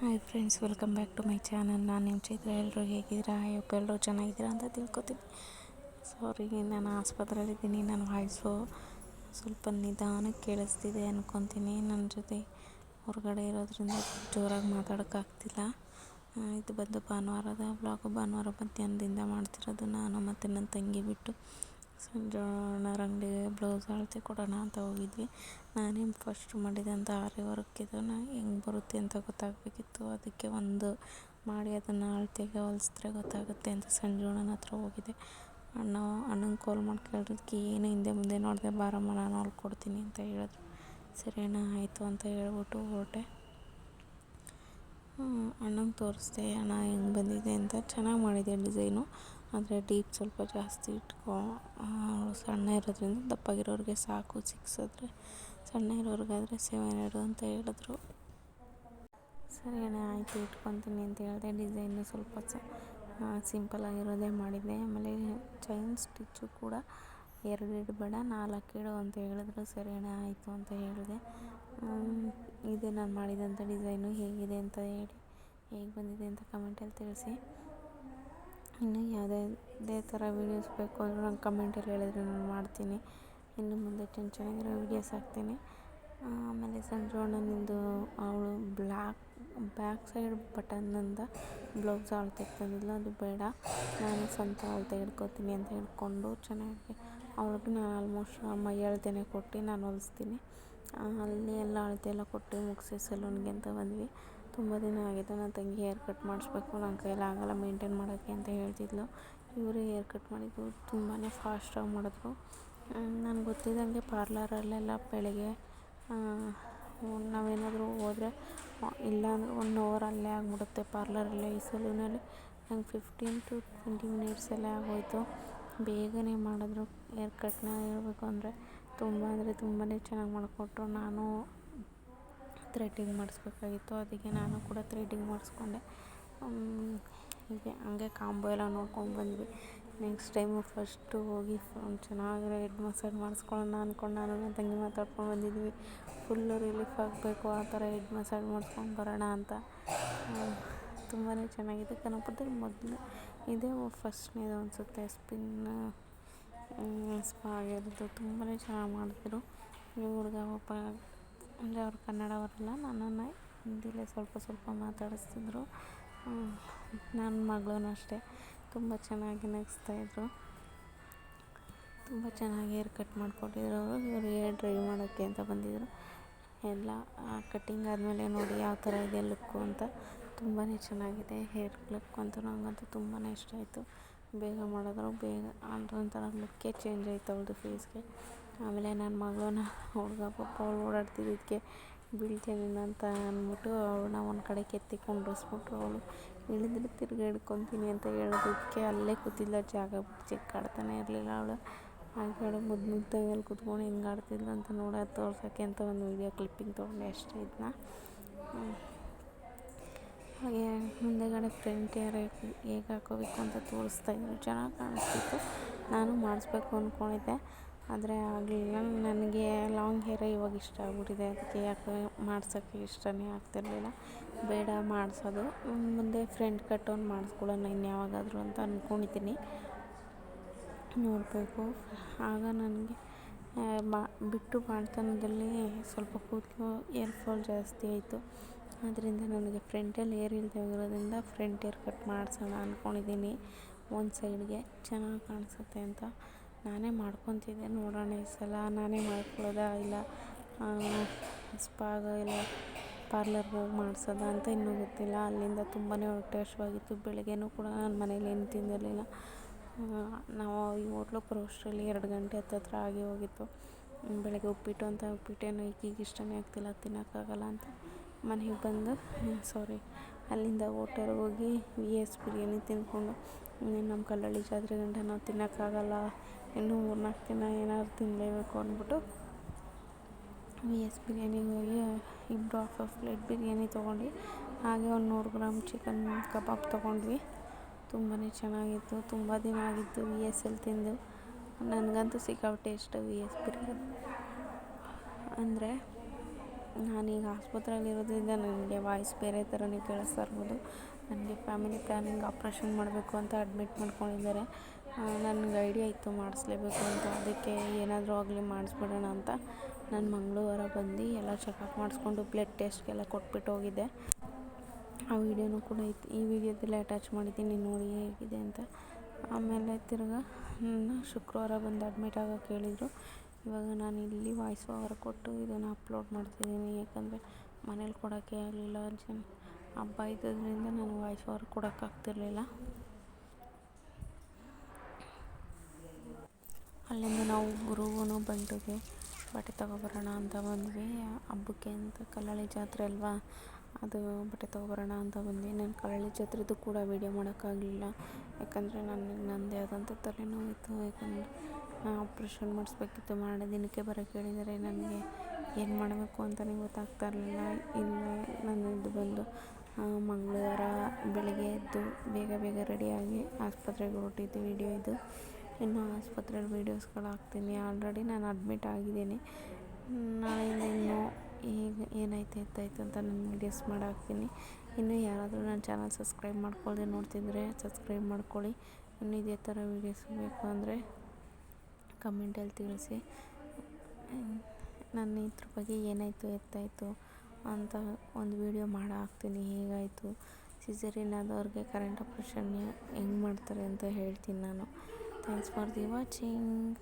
Hi friends welcome back to my channel ನಾನು ನಿಮ್ಮ ಚೈತ್ರ. ಎಲ್ಲರೂ ಹೇಗಿದ್ದೀರಾ? ಅಯ್ಯಪ್ಪ ಎಲ್ಲರೂ ಚೆನ್ನಾಗಿದ್ದೀರಾ ಅಂತ ತಿಳ್ಕೊತೀನಿ. ಸಾರಿ ನಾನು ಆಸ್ಪತ್ರೆಯಲ್ಲಿದ್ದೀನಿ ನನ್ನ ವಾಯ್ಸು ಸ್ವಲ್ಪ ನಿಧಾನಕ್ಕೆ ಕೇಳಿಸ್ತಿದೆ ಅಂದ್ಕೊತೀನಿ ನನ್ನ ಜೊತೆ ಹೊರಗಡೆ ಇರೋದ್ರಿಂದ ಜೋರಾಗಿ ಮಾತಾಡೋಕ್ಕಾಗ್ತಿಲ್ಲ. ಇದು ಬಂದು ಭಾನುವಾರದ ಬ್ಲಾಗು ಭಾನುವಾರ ಮಧ್ಯಾಹ್ನದಿಂದ ಮಾಡ್ತಿರೋದು ನಾನು ಮತ್ತು ನನ್ನ ತಂಗಿ ಬಿಟ್ಟು. ಸಂಜೋಣರ ಅಂಗಡಿಗೆ ಬ್ಲೌಸ್ ಅಳತೆ ಕೊಡೋಣ ಅಂತ ಹೋಗಿದ್ವಿ. ನಾನೇ ಫಸ್ಟ್ ಮಾಡಿದಂಥ ಆರಿ ವರ್ಕ್ ಇದನ್ನು ಹೆಂಗೆ ಬರುತ್ತೆ ಅಂತ ಗೊತ್ತಾಗಬೇಕಿತ್ತು. ಅದಕ್ಕೆ ಒಂದು ಮಾಡಿ ಅದನ್ನು ಅಳತೆಗೆ ಹೊಲಿಸಿದ್ರೆ ಗೊತ್ತಾಗುತ್ತೆ ಅಂತ ಸಂಜೋಣನ ಹತ್ರ ಹೋಗಿದ್ದೆ ಅಣ್ಣ, ಅಣ್ಣಂಗೆ ಕಾಲ್ ಮಾಡಿ ಕೇಳಿದ್ಕೆ ಏನು ಹಿಂದೆ ಮುಂದೆ ನೋಡಿದೆ ಬಾರಮ್ಮ, ನಾನು ಹೊಲ್ಕೊಡ್ತೀನಿ ಅಂತ ಹೇಳಿದ್ರು. ಸರಿ ಅಣ್ಣ, ಆಯಿತು ಅಂತ ಹೇಳ್ಬಿಟ್ಟು ಹೊರಟೆ. ಅಣ್ಣಂಗೆ ತೋರಿಸ್ದೆ, ಅಣ್ಣ, ಹೆಂಗೆ ಬಂದಿದೆ ಅಂತ ಚೆನ್ನಾಗಿ ಮಾಡಿದೆ ಡಿಸೈನು. ಆದರೆ ಡೀಪ್ ಸ್ವಲ್ಪ ಜಾಸ್ತಿ ಇಟ್ಕೊ. ಸಣ್ಣ ಇರೋದ್ರಿಂದ ದಪ್ಪಾಗಿರೋರಿಗೆ ಸಾಕು ಸಿಕ್ಸ್ ಸಣ್ಣ ಇರೋರಿಗಾದರೆ ಸೆವೆನ್ ಇಡು ಅಂತ ಹೇಳಿದ್ರು. ಸರಿ ಅಣ್ಣ, ಆಯಿತು, ಇಟ್ಕೊತೀನಿ ಅಂತ ಹೇಳಿದೆ. ಡಿಸೈನು ಸ್ವಲ್ಪ ಸಿಂಪಲಾಗಿರೋದೇ ಮಾಡಿದ್ದೆ. ಆಮೇಲೆ ಚೈನ್ ಸ್ಟಿಚ್ಚು ಕೂಡ ಎರಡು ಇಡಬೇಡ, ನಾಲ್ಕು ಇಡು ಅಂತ ಹೇಳಿದ್ರು. ಸರಿ ಅಣ್ಣ, ಆಯಿತು ಅಂತ ಹೇಳಿದೆ. ಇದು, ನಾನು ಮಾಡಿದಂಥ ಡಿಸೈನು ಹೇಗಿದೆ ಅಂತ ಹೇಳಿ, ಹೇಗೆ ಬಂದಿದೆ ಅಂತ ಕಮೆಂಟಲ್ಲಿ ತಿಳಿಸಿ. ಇನ್ನು ಯಾವುದೇ ಥರ ವೀಡಿಯೋಸ್ ಬೇಕು ಅಂದರೆ ನಂಗೆ ಕಮೆಂಟಲ್ಲಿ ಹೇಳಿದ್ರೆ ನಾನು ಮಾಡ್ತೀನಿ. ಇನ್ನು ಮುಂದೆ ಚೆನ್ನ ಚೆನ್ನಾಗಿರೋ ವೀಡಿಯೋಸ್ ಹಾಕ್ತೀನಿ. ಆಮೇಲೆ ಸಂಜು ಅವಳು ಬ್ಲ್ಯಾಕ್ ಬ್ಯಾಕ್ ಸೈಡ್ ಬಟನ್ನಿಂದ ಬ್ಲೌಸ್ ಅವಳು ತೆಗೆದಿಲ್ಲ, ಅದು ಬೇಡ. ನಾನು ಸ್ವಂತ ಅವಳು ಹಿಡ್ಕೊತೀನಿ ಅಂತ ಹೇಳ್ಕೊಂಡು ಚೆನ್ನಾಗಿ ಅವ್ಳಿಗೆ ನಾನು ಆಲ್ಮೋಸ್ಟ್ ಅಮ್ಮ ಹೇಳ್ತೇನೆ ಕೊಟ್ಟು ನಾನು ಹೊಲಿಸ್ತೀನಿ. ಅಲ್ಲಿ ಎಲ್ಲ ಅಳತೆ ಎಲ್ಲ ಕೊಟ್ಟು ಮುಗಿಸಿ ಸಲೂನ್ಗೆ ಅಂತ ಬಂದ್ವಿ. ತುಂಬ ದಿನ ಆಗಿತ್ತು, ನನ್ನ ತಂಗಿ ಹೇರ್ ಕಟ್ ಮಾಡಿಸ್ಬೇಕು, ನನ್ನ ಕೈಯಲ್ಲಿ ಆಗೋಲ್ಲ ಮೇಂಟೈನ್ ಮಾಡೋಕ್ಕೆ ಅಂತ ಹೇಳ್ತಿದ್ಲು. ಇವರು ಹೇರ್ ಕಟ್ ಮಾಡಿದ್ದು ತುಂಬಾ ಫಾಸ್ಟಾಗಿ ಮಾಡಿದ್ರು. ನನಗೆ ಗೊತ್ತಿದ್ದಂಗೆ ಪಾರ್ಲರಲ್ಲೆಲ್ಲ ಬೆಳಗ್ಗೆ ನಾವೇನಾದರೂ ಹೋದ್ರೆ ಇಲ್ಲಾಂದ್ರೆ ಒನ್ ಅವರ್ ಅಲ್ಲೇ ಆಗಿಬಿಡುತ್ತೆ ಪಾರ್ಲರಲ್ಲೇ ಈ ಸಲೂನಲ್ಲಿ. ನಂಗೆ ಫಿಫ್ಟೀನ್ ಟು ಟ್ವೆಂಟಿ ಮಿನಿಟ್ಸಲ್ಲೇ ಆಗೋಯಿತು. ಬೇಗನೆ ಮಾಡಿದ್ರು ಹೇರ್ ಕಟ್ನ ಹೇಳ್ಬೇಕು ಅಂದರೆ. ತುಂಬ ಅಂದರೆ ತುಂಬಾ ಚೆನ್ನಾಗಿ ಮಾಡಿಕೊಟ್ರು. ನಾನು ಥ್ರೆಡ್ಡಿಂಗ್ ಮಾಡಿಸ್ಬೇಕಾಗಿತ್ತು. ಅದಕ್ಕೆ ನಾನು ಕೂಡ ಥ್ರೆಡ್ಡಿಂಗ್ ಮಾಡಿಸ್ಕೊಂಡೆ. ಹೀಗೆ ಹಂಗೆ ಕಾಂಬೋ ಎಲ್ಲ ನೋಡ್ಕೊಂಡು ಬಂದ್ವಿ. ನೆಕ್ಸ್ಟ್ ಟೈಮು ಫಸ್ಟು ಹೋಗಿ ಚೆನ್ನಾಗಿರೋ ಹೆಡ್ ಮಸಾಜ್ ಮಾಡಿಸ್ಕೊಳ್ಳೋಣ ಅಂದ್ಕೊಂಡು ನಾನು ನನ್ನ ತಂಗಿ ಮಾತಾಡ್ಕೊಂಡು ಬಂದಿದ್ವಿ. ಫುಲ್ಲು ರಿಲೀಫ್ ಆಗಬೇಕು, ಆ ಥರ ಹೆಡ್ ಮಸಾಜ್ ಮಾಡಿಸ್ಕೊಂಡು ಬರೋಣ ಅಂತ. ತುಂಬಾ ಚೆನ್ನಾಗಿದೆ. ಕನಕಪುರದಲ್ಲಿ ಮೊದಲು ಇದೇ ಫಸ್ಟ್ನೇದು ಅನಿಸುತ್ತೆ. ಸ್ಪಿನ್ ಸ್ಪಾ ಆಗಿರೋದು ತುಂಬಾ ಚೆನ್ನಾಗಿ ಮಾಡಿದ್ರು ಈ ಹುಡುಗ ಒಬ್ಬ, ಅಂದರೆ ಅವ್ರು ಕನ್ನಡ ಬರಲ್ಲ ನನ್ನನ್ನು ಹಿಂದಿಲೇ ಸ್ವಲ್ಪ ಸ್ವಲ್ಪ ಮಾತಾಡಿಸ್ತಿದ್ರು. ನನ್ನ ಮಗಳೂ ಅಷ್ಟೇ. ತುಂಬ ಚೆನ್ನಾಗಿ ನಗಿಸ್ತಾಯಿದ್ರು ತುಂಬ ಚೆನ್ನಾಗಿ ಹೇರ್ ಕಟ್ ಮಾಡಿಕೊಟ್ಟಿದ್ರು ಅವರು. ಇವರು ಹೇರ್ ಡ್ರೈ ಮಾಡೋಕ್ಕೆ ಅಂತ ಬಂದಿದ್ದರು ಎಲ್ಲ ಕಟ್ಟಿಂಗ್ ಆದಮೇಲೆ ನೋಡಿ ಯಾವ ಥರ ಇದೆ ಲುಕ್ಕು ಅಂತ. ತುಂಬಾ ಚೆನ್ನಾಗಿದೆ ಹೇರ್ ಲುಕ್ ಅಂತೂ ನನಗಂತೂ ತುಂಬಾ ಇಷ್ಟ ಆಯಿತು. ಬೇಗ ಮಾಡಿದ್ರು, ಬೇಗ ಅದೊಂಥರ ಲುಕ್ಕೇ ಚೇಂಜ್ ಆಯ್ತು ಅವ್ಳದ್ದು ಫೇಸ್ಗೆ ಆಮೇಲೆ ನನ್ನ ಮಗಳನ್ನ ಹುಡುಗ ಪಾಪ ಅವ್ಳು ಓಡಾಡ್ತಿದ್ದಕ್ಕೆ ಬೀಳ್ತೀನಿ ಅಂತ ಅಂದ್ಬಿಟ್ಟು ಅವಳನ್ನ ಒಂದು ಕಡೆ ಕೆತ್ತಿ ಕುಂಡ್ರಿಸ್ಬಿಟ್ಟು ಅವಳು. ಇಳಿದ್ರೆ ತಿರ್ಗಿ ಹಿಡ್ಕೊತೀನಿ ಅಂತ ಹೇಳೋದಕ್ಕೆ ಅಲ್ಲೇ ಕೂತಿಲ್ಲ ಜಾಗ ಬಿಟ್ಟು ಚೆಕ್ ಆಡ್ತಾನೆ ಇರಲಿಲ್ಲ ಅವಳು. ಹಾಗೆ ಮುದ್ದು ಮುದ್ದಾಗಿ ಅಲ್ಲಿ ಕೂತ್ಕೊಂಡು ಹೆಂಗೆ ಆಡ್ತಿದ್ಲು ಅಂತ ನೋಡೋದು ತೋರ್ಸೋಕೆ ಅಂತ ಒಂದು ವೀಡಿಯೋ ಕ್ಲಿಪ್ಪಿಂಗ್ ತೊಗೊಂಡೆ ಅಷ್ಟೇ ಇದನ್ನ ಹಾಗೆ ಮುಂದೆಗಡೆ ಫ್ರಂಟ್ ಏರ್ ಹೇಗೆ ಹಾಕೋಬೇಕು ಅಂತ ತೋರಿಸ್ತಾ ತೋರಿಸ್ತಾಯಿದ್ರು ಚೆನ್ನಾಗಿ ಕಾಣಿಸ್ತಿತ್ತು. ನಾನು ಮಾಡಿಸ್ಬೇಕು ಅಂದ್ಕೊಂಡಿದ್ದೆ ಆದರೆ ಆಗಲಿಲ್ಲ. ನನಗೆ ಲಾಂಗ್ ಹೇರೇ ಇವಾಗ ಇಷ್ಟ ಆಗ್ಬಿಟ್ಟಿದೆ. ಅದಕ್ಕೆ ಯಾಕೆ ಮಾಡ್ಸೋಕ್ಕೆ ಇಷ್ಟನೇ ಆಗ್ತಿರಲಿಲ್ಲ. ಬೇಡ ಮಾಡಿಸೋದು. ಮುಂದೆ ಫ್ರೆಂಡ್ ಕಟ್ ಒಂದು ಮಾಡಿಸ್ಕೊಳ್ಳೋಣ ಇನ್ಯಾವಾಗಾದರೂ ಅಂತ ಅಂದ್ಕೊಂಡಿದ್ದೀನಿ ನೋಡಬೇಕು. ಆಗ ನನಗೆ ಮಾ ಬಿಟ್ಟು ಮಾಡ್ತಾನದಲ್ಲಿ ಸ್ವಲ್ಪ ಕೂದಲು ಏರ್ಫಾಲ್ ಜಾಸ್ತಿ ಆಯಿತು. ಅದರಿಂದ ನನಗೆ ಫ್ರಂಟಲ್ಲಿ ಏರ್ ಇಲ್ಲದೆ ಇರೋದ್ರಿಂದ ಫ್ರಂಟ್ ಏರ್ ಕಟ್ ಮಾಡಿಸೋಣ ಅಂದ್ಕೊಂಡಿದ್ದೀನಿ ಒಂದು ಸೈಡ್ಗೆ ಚೆನ್ನಾಗಿ ಕಾಣಿಸುತ್ತೆ ಅಂತ ನಾನೇ ಮಾಡ್ಕೊತಿದ್ದೆ. ನೋಡೋಣ ಈ ಸಲ ನಾನೇ ಮಾಡ್ಕೊಳ್ಳೋದಾ ಇಲ್ಲ ಸ್ಪಾಗ ಇಲ್ಲ ಪಾರ್ಲರ್ಗೆ ಹೋಗಿ ಮಾಡಿಸೋದಾ ಅಂತ ಇನ್ನೂ ಗೊತ್ತಿಲ್ಲ. ಅಲ್ಲಿಂದ ತುಂಬಾ ಹೊಟ್ಟೆ ಆಗಿತ್ತು ಬೆಳಗ್ಗೆಯೂ ಕೂಡ ನಾನು ಮನೇಲಿ ಏನು ತಿಂದಿರಲಿಲ್ಲ. ನಾವು ಈ ಹೋಟ್ಲು ಪ್ರೋಸ್ಟ್ರಲ್ಲಿ ಎರಡು ಗಂಟೆ ಹತ್ತತ್ರ ಆಗಿ ಹೋಗಿತ್ತು. ಬೆಳಗ್ಗೆ ಉಪ್ಪಿಟ್ಟು ಅಂತ ಉಪ್ಪಿಟ್ಟೇನು ಈಗೀಗ ಇಷ್ಟನೇ ಆಗ್ತಿಲ್ಲ, ತಿನ್ನೋಕ್ಕಾಗಲ್ಲ ಅಂತ. ಮನೆಗೆ ಬಂದು ಸಾರಿ ಅಲ್ಲಿಂದ ಹೋಟೆಲ್ಗೆ ಹೋಗಿ ವಿ ಎಸ್ ಬಿರಿಯಾನಿ ತಿಂದ್ಕೊಂಡು, ಇನ್ನೇನು ನಮ್ಮ ಕಲ್ಲಳ್ಳಿ ಜಾತ್ರೆ ಗಂಟ ನಾವು ತಿನ್ನೋಕ್ಕಾಗಲ್ಲ, ಇನ್ನೂ ಮೂರು ನಾಲ್ಕು ದಿನ ಏನಾದ್ರು ತಿನ್ನಲೇಬೇಕು ಅಂದ್ಬಿಟ್ಟು ವಿ ಎಸ್ ಬಿರಿಯಾನಿಗೆ ಹೋಗಿ ಇಬ್ಬರು ಹಾಫ್ ಪ್ಲೇಟ್ ಬಿರಿಯಾನಿ ತೊಗೊಂಡ್ವಿ. ಹಾಗೆ ಒಂದು ನೂರು ಗ್ರಾಮ್ ಚಿಕನ್ ಕಬಾಬ್ ತೊಗೊಂಡ್ವಿ. ತುಂಬಾ ಚೆನ್ನಾಗಿತ್ತು, ತುಂಬ ದಿನ ಆಗಿತ್ತು ವಿ ಎಸ್ ಎಲ್ ತಿಂದು. ನನಗಂತೂ ಸಿಕ್ಕಾಪಟ್ಟೆ ಇಷ್ಟ ವಿ ಎಸ್ ಬಿರಿಯಾನಿ. ಅಂದರೆ ನಾನೀಗ ಆಸ್ಪತ್ರೆಯಲ್ಲಿರೋದ್ರಿಂದ ನನಗೆ ವಾಯ್ಸ್ ಬೇರೆ ಥರನೇ ಕೇಳಿಸ್ತಾ ಇರ್ಬೋದು. ನನಗೆ ಫ್ಯಾಮಿಲಿ ಪ್ಲ್ಯಾನಿಂಗ್ ಆಪ್ರೇಷನ್ ಮಾಡಬೇಕು ಅಂತ ಅಡ್ಮಿಟ್ ಮಾಡ್ಕೊಂಡಿದ್ದಾರೆ. ನನಗೆ ಐಡಿಯಾ ಇತ್ತು ಮಾಡಿಸ್ಲೇಬೇಕು ಅಂತ. ಅದಕ್ಕೆ ಏನಾದರೂ ಆಗಲಿ ಮಾಡಿಸ್ಬಿಡೋಣ ಅಂತ ನಾನು ಮಂಗಳವಾರ ಬಂದು ಎಲ್ಲ ಚೆಕಪ್ ಮಾಡಿಸ್ಕೊಂಡು ಬ್ಲಡ್ ಟೆಸ್ಟ್ಗೆಲ್ಲ ಕೊಟ್ಬಿಟ್ಟು ಹೋಗಿದ್ದೆ. ಆ ವಿಡಿಯೋನೂ ಕೂಡ ಇತ್ತು. ಈ ವಿಡಿಯೋದಲ್ಲಿ ಅಟ್ಯಾಚ್ ಮಾಡಿದ್ದೀನಿ, ನೋಡಿ ಹೇಗಿದೆ ಅಂತ. ಆಮೇಲೆ ತಿರ್ಗಿ ಶುಕ್ರವಾರ ಬಂದು ಅಡ್ಮಿಟ್ ಆಗೋಕ್ಕೆ ಹೇಳಿದರು ಇವಾಗ ನಾನು ಇಲ್ಲಿ ವಾಯ್ಸ್ ಓವರ್ ಕೊಟ್ಟು ಇದನ್ನು ಅಪ್ಲೋಡ್ ಮಾಡ್ತಿದ್ದೀನಿ. ಯಾಕಂದರೆ ಮನೇಲಿ ಕೊಡೋಕ್ಕೆ ಆಗಲಿಲ್ಲ ಜನ. ಹಬ್ಬ ಇದ್ದದ್ರಿಂದ ನಾನು ವಾಯ್ಸ್ ಓವರ್ ಕೊಡೋಕ್ಕಾಗ್ತಿರ್ಲಿಲ್ಲ ಅಲ್ಲಿಂದ ನಾವು ಗುರುವೂ ಬಂಟುಗೆ ಬಟ್ಟೆ ತಗೊಬರೋಣ ಅಂತ ಬಂದ್ವಿ. ಹಬ್ಬಕ್ಕೆ ಅಂತ ಕಲ್ಲಳ್ಳಿ ಜಾತ್ರೆ ಅಲ್ವಾ? ಅದು ಬಟ್ಟೆ ತೊಗೊಬರೋಣ ಅಂತ ಬಂದ್ವಿ. ನನ್ನ ಕಳ್ಳಿ ಜಾತ್ರೆದು ಕೂಡ ವೀಡಿಯೋ ಮಾಡೋಕ್ಕಾಗಲಿಲ್ಲ. ಯಾಕಂದರೆ ನನಗೆ ನನ್ನದೇ ಆದಂಥ ತಲೆನೋವಿತ್ತು. ಯಾಕಂದರೆ ಆಪ್ರೇಷನ್ ಮಾಡಿಸ್ಬೇಕಿತ್ತು. ಮಾಡೋ ದಿನಕ್ಕೆ ಬರೋಕ್ಕೆ ಹೇಳಿದ್ದಾರೆ ನನಗೆ ಏನು ಮಾಡಬೇಕು ಅಂತಲೇ ಗೊತ್ತಾಗ್ತಾ ಇರಲಿಲ್ಲ. ಇನ್ನು ನನ್ನದು ಬಂದು ಮಂಗಳವಾರ ಬೆಳಗ್ಗೆ ಎದ್ದು ಬೇಗ ಬೇಗ ರೆಡಿಯಾಗಿ ಆಸ್ಪತ್ರೆಗೆ ಹೊರಟಿದ್ದು ವೀಡಿಯೋ ಇದು. ಇನ್ನು ಆಸ್ಪತ್ರೆಯಲ್ಲಿ ವೀಡಿಯೋಸ್ಗಳು ಹಾಕ್ತೀನಿ. ಆಲ್ರೆಡಿ ನಾನು ಅಡ್ಮಿಟ್ ಆಗಿದ್ದೀನಿ. ನಾಳೆಯಿಂದ ಇನ್ನೂ ಈಗ ಏನಾಯ್ತು ಎತ್ತಾಯಿತು ಅಂತ ನಾನು ವೀಡಿಯೋಸ್ ಮಾಡಾಕ್ತೀನಿ. ಇನ್ನು ಯಾರಾದರೂ ನನ್ನ ಚಾನಲ್ ಸಬ್ಸ್ಕ್ರೈಬ್ ಮಾಡ್ಕೊಳ್ಳದೆ ನೋಡ್ತಿದ್ರೆ ಸಬ್ಸ್ಕ್ರೈಬ್ ಮಾಡ್ಕೊಳ್ಳಿ. ಇನ್ನು ಇದೇ ಥರ ವೀಡಿಯೋಸ್ ಬೇಕು ಅಂದರೆ ಕಮೆಂಟಲ್ಲಿ ತಿಳಿಸಿ. ನನ್ನ ಇದ್ರ ಬಗ್ಗೆ ಏನಾಯಿತು, ಎತ್ತಾಯಿತು ಅಂತ ಒಂದು ವೀಡಿಯೋ ಮಾಡಿ ಹಾಕ್ತೀನಿ ಹೇಗಾಯಿತು? ಸಿಸರಿನ ಆದವ್ರಿಗೆ ಕರೆಂಟ್ ಆಪ್ರೇಷನ್ ಹೆಂಗೆ ಮಾಡ್ತಾರೆ ಅಂತ ಹೇಳ್ತೀನಿ ನಾನು. Thanks for the watching